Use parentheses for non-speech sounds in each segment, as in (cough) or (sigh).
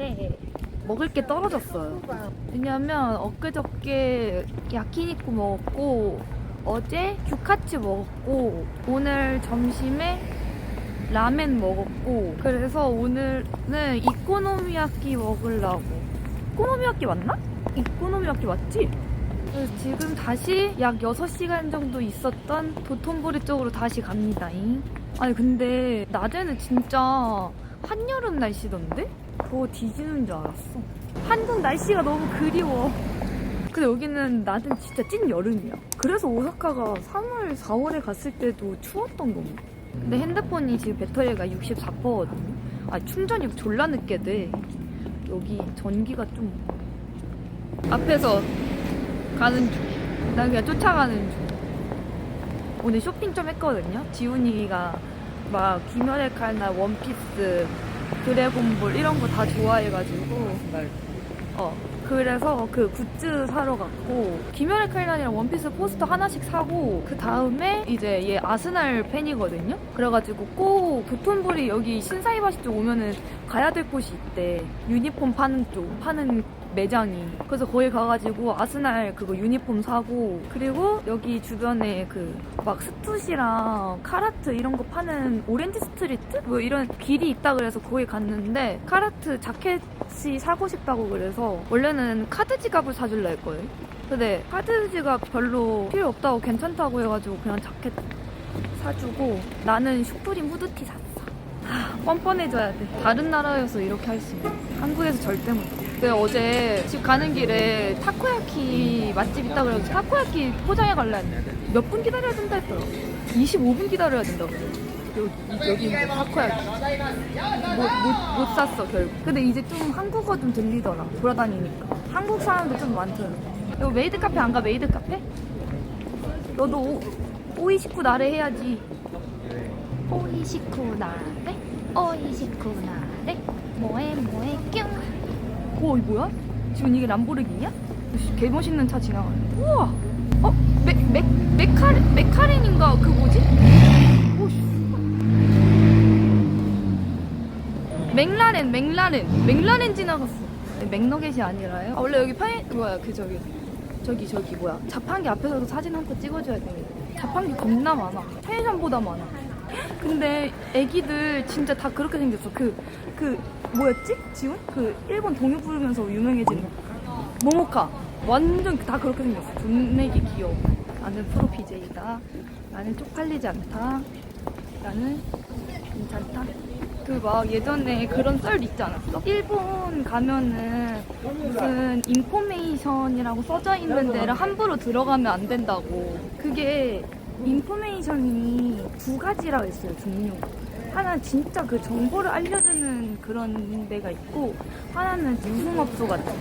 밥 먹으러 왔 나왔는데 먹을 게 떨어졌어요. 왜냐면 엊그저께 야키니쿠 먹었고 어제 규카치 먹었고 오늘 점심에 라멘 먹었고 그래서 오늘은 이코노미야끼 먹으려고 이코노미야끼 맞나? 이코노미야끼 맞지? 그래서 지금 다시 약 6시간 정도 있었던 도톤보리 쪽으로 다시 갑니다잉 아니 근데 낮에는 진짜 한여름 날씨던데? 그거 뒤지는 줄 알았어 한국 날씨가 너무 그리워 근데 여기는 낮은 진짜 찐 여름이야 그래서 오사카가 3월, 4월에 갔을 때도 추웠던 겁니다 근데 핸드폰이 지금 배터리가 64%거든요 아 충전이 졸라 늦게 돼 여기 전기가 좀 앞에서 가는 중. 난 그냥 쫓아가는 중. 오늘 쇼핑 좀 했거든요. 지훈이가 막 귀멸의 칼날, 원피스, 드래곤볼 이런 거 다 좋아해가지고. 어 그래서 그 굿즈 사러 갔고 귀멸의 칼날이랑 원피스 포스터 하나씩 사고 그 다음에 이제 얘 아스날 팬이거든요. 그래가지고 꼭 도톤보리 여기 신사이바시 쪽 오면은 가야 될 곳이 있대. 유니폼 파는 쪽 파는 매장이. 그래서 거기 가가지고 아스날 그거 유니폼 사고 그리고 여기 주변에 그 막 스투시랑 카라트 이런 거 파는 오렌지 스트리트 뭐 이런 길이 있다 그래서 거기 갔는데 카라트 자켓이 사고 싶다고 그래서 원래는 카드 지갑을 사줄라 했거든. 근데 카드 지갑 별로 필요 없다고 괜찮다고 해가지고 그냥 자켓 사주고 나는 슈프림 후드티 샀어. 하, (laughs) 뻔뻔해져야 돼. 다른 나라여서 이렇게 할 수 있는. 한국에서 절대 못해. 근데 어제 집 가는 길에 타코야키 맛집 있다 그래서 타코야키 포장해 갈라 했는데 몇 분 기다려야 된다 했더라. 25분 기다려야 된다고. 여기, 여기 있는 타코야키. 못, 못, 못 샀어, 결국. 근데 이제 좀 한국어 좀 들리더라. 돌아다니니까. 한국 사람도 좀 많더라. 이거 메이드 카페 안 가, 메이드 카페? 너도 오, 오이시쿠 나래 해야지. 오이시쿠 나래 오이시쿠 나래 뭐해 뭐해 뀨 오, 이 뭐야? 지금 이게 람보르기니야? 씨, 개 멋있는 차 지나가네. 우와! 어? 메, 메, 메카레, 메카렌인가? 그 뭐지? 오, 씨. 맥라렌, 맥라렌. 맥라렌 지나갔어. 맥너겟이 아니라요? 아, 원래 여기 파인, 뭐야, 그 저기. 저기, 저기, 뭐야. 자판기 앞에서도 사진 한 컷 찍어줘야 돼. 자판기 겁나 많아. 편의점보다 많아. 근데 애기들 진짜 다 그렇게 생겼어. 그, 그, 뭐였지? 지훈? 그, 일본 동요 부르면서 유명해진 모모카. 완전 다 그렇게 생겼어. 존내기 귀여워. 나는 프로 BJ다. 나는 쪽팔리지 않다. 나는 괜찮다. 그 막 예전에 그런 썰 있지 않았어? 일본 가면은 무슨 인포메이션이라고 써져 있는 데를 함부로 들어가면 안 된다고. 그게 인포메이션이 두 가지라고 했어요, 종류. 하나 는 진짜 그 정보를 알려주는 그런 데가 있고 하나는 유흥업소 같은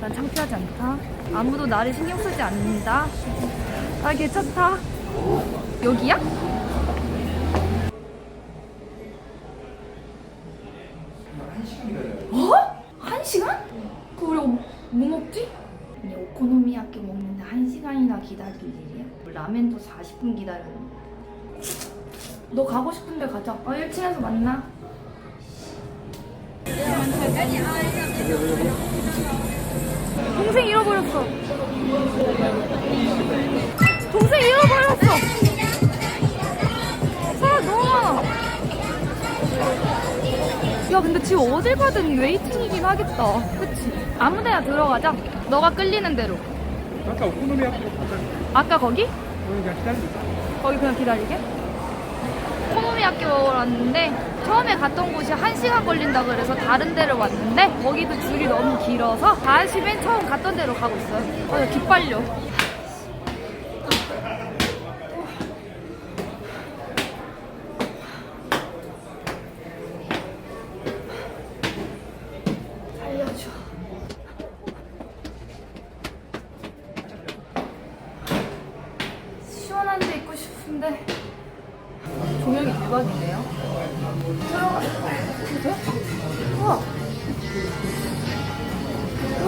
난 창피하지 않다 아무도 나를 신경 쓰지 않는다 아 괜찮다 여기야? 어? 한 시간? 그 우리 뭐 먹지? 아니 오코노미야끼 먹는데 한 시간이나 기다릴 일이야? 라멘도 40분 기다렸는데 너 가고 싶은데 가자 어 1층에서 만나 동생 잃어버렸어 동생 잃어버렸어 야 근데 지금 어딜 가든 웨이팅이긴 하겠다 그치 아무데나 들어가자 너가 끌리는 대로 아까 오코노미야키로 가자. 아까 거기? 오늘 그냥 기다리자. 거기 그냥 기다리게? 코노미야끼 먹으러 왔는데 처음에 갔던 곳이 1시간 걸린다 그래서 다른 데를 왔는데 거기도 줄이 너무 길어서 다시 맨 처음 갔던 데로 가고 있어요 아, 기빨려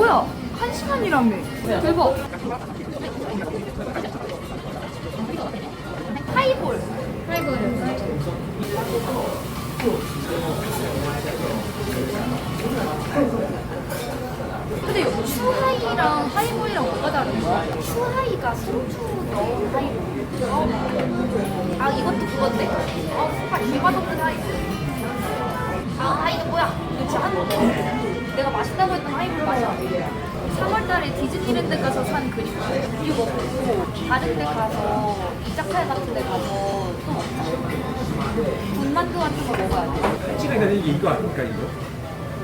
뭐야? 한 시간이라며. 대박. 하이볼. 하이볼. 근데 추하이랑 하이볼이랑 뭐가 다른 거야? 추하이가 소주 넣은 하이볼. 아 이것도 그건데. 맛있다고 했던 하이볼 맛이야. 3월달에 디즈니랜드 가서 산 그림 이거 먹고 다른 데 가서 이자카야 같은 데 가서 또 먹자. 군만두 같은 거 먹어야 돼. 치가 되는 게 이거 아닐까 이거?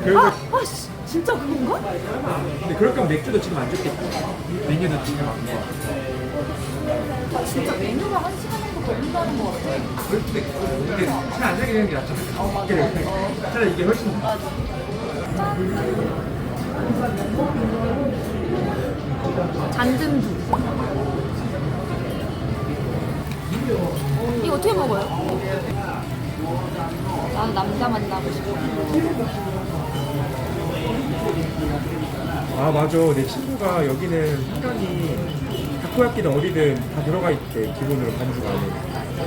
결국 아, 아 씨, 진짜 그건가? 근데 그럴 거면 맥주도 지금 안 좋겠다. 메뉴도 지금 안 좋아. 아, 진짜 메뉴가 한 시간 정도 걸린다는 거 같아. 근데 차안 자게 되는 게 낫잖아. 그래. 차라리 이게 훨씬 나. 잔등두. 이거 어떻게 먹어요? 나는 남자 만나고 싶어. 아 맞아. 내 친구가 여기는 학연이 타코야끼든 어디든 다 들어가 있대. 기본으로 반주가.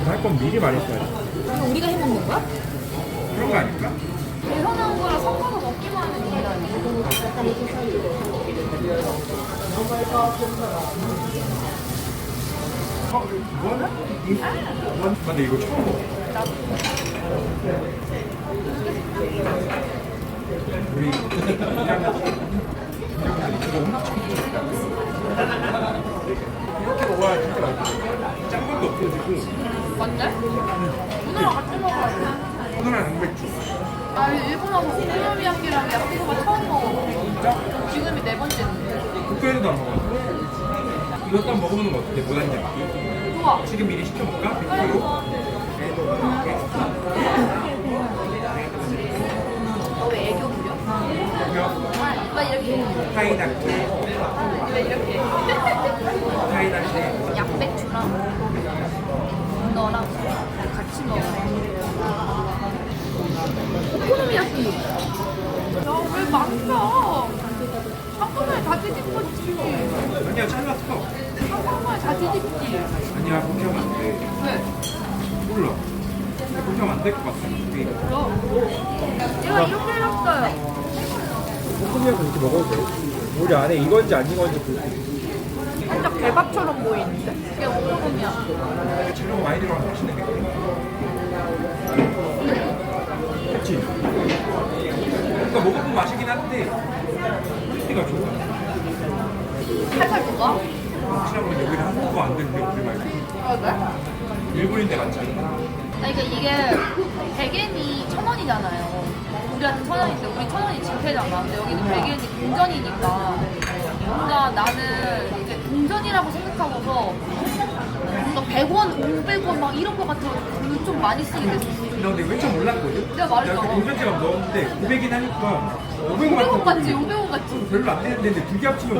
할건 미리 말했어야지. 이거 우리가 해 먹는 거야? 그런 거 아닐까? 계산한 거랑 섞어 근데 이거 처음 먹어. 우리 이거 엄청. 이렇게 먹어야 진짜 맛있어. 짠 것도 없어지고 뭔데? 누나랑 같이 먹어야 돼. 오늘은 양배추. 나 일본하고 오코노미야끼랑 야끼소바 처음 먹어. 진짜? 지금이 네 번째인데. 국도에서도 안 먹었어. 이것도 한번 먹어보는 거 어때? 모단 잡기. 좋아. 지금 미리 시켜볼까? 100kg? 너왜 애교 부려? 나 이렇게 해. 파이나케. 왜 이렇게 해? 파이나케. 양배추랑 너랑 같이 먹어. 야왜 많다. 한꺼번에 다 뒤집어지지. 아니야, 잘랐어. 한꺼번에 다 뒤집지. 아니야, 그렇게 하면 안 돼. 왜? 몰라. 그렇게 하면 안 될 것 같아. 내가 이렇게 해놨어요. 볶음면 그렇게 먹어도 돼. 우리 안에 이건지 아닌 건지 볼수 있어. 살짝 개밥처럼 보이는데? 이게 오코노미야. 재료가 많이 들어가서 맛있는 게 그치? 그러니까 먹어본 맛이긴 한데 퀄리티가 좋아 살살 녹아? 혹시라면 여기는 한국어 안 되는데 우리 말고 그래? 일본인데 맞지? 아 이게 이게 백엔이 천 원이잖아요. 우리한테 천 원인데 우리 천 원이 지폐잖아. 근데 여기는 백엔이 동전이니까 뭔가 나는 이제 동전이라고 생각하고서 뭔가 100원, 500원 막 이런 거 같아서 돈을 좀 많이 쓰게 됐어. 나 근데 왠지 몰랐거든? 내가 말했잖아. 내가 동전지갑 넣었는데 900인 하니까 500원 500원 같지, 500원 같지. 별로 안 되는데 근데 두 개 합치면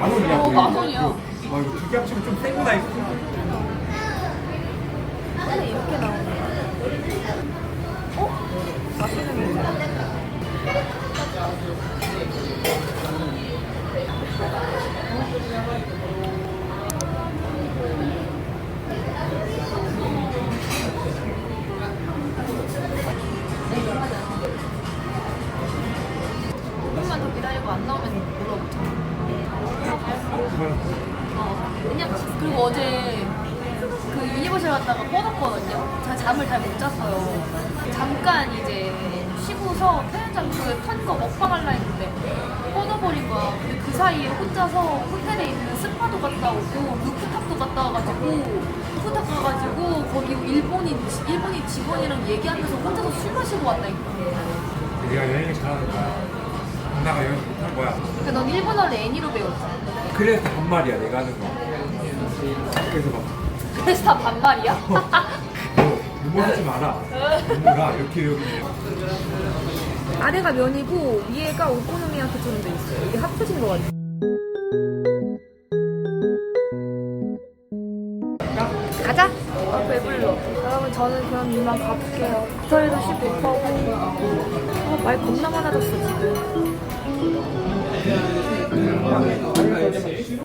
만 원이야 어. 만 원이야. 아 이거 두 개 합치면 좀 세구나 했어 이렇게 나오네. 어? 맛있는 거. 갔다가 뻗었거든요. 제가 잠을 잘 못 잤어요. 잠깐 이제 쉬고서 편의점 그판거 먹방 할라 했는데 뻗어버린 거야. 근데 그 사이에 혼자서 호텔에 있는 스파도 갔다 오고 루프탑도 갔다 와가지고 루프탑 가가지고 거기 일본인 일본인 직원이랑 얘기하면서 혼자서 술 마시고 왔다니까. 내가 여행을 잘하는 거야 나가 여행 못한 거야 그러니까 넌 일본어를 애니로 배웠잖아. 그래서 반말이야 내가 하는 거 그래서 막 그래서 다 반말이야? 너 유머 하지 마라 유머가 이렇게 여기 아래가 면이고 위에가 오코노미야키 처럼 돼 있어요. 이게 합쳐진 것 같아요. 가자. 아 배불러. 여러분 저는 그럼 이만 가볼게요. 저희도 15%고 아, 말 겁나 많아졌어 지금.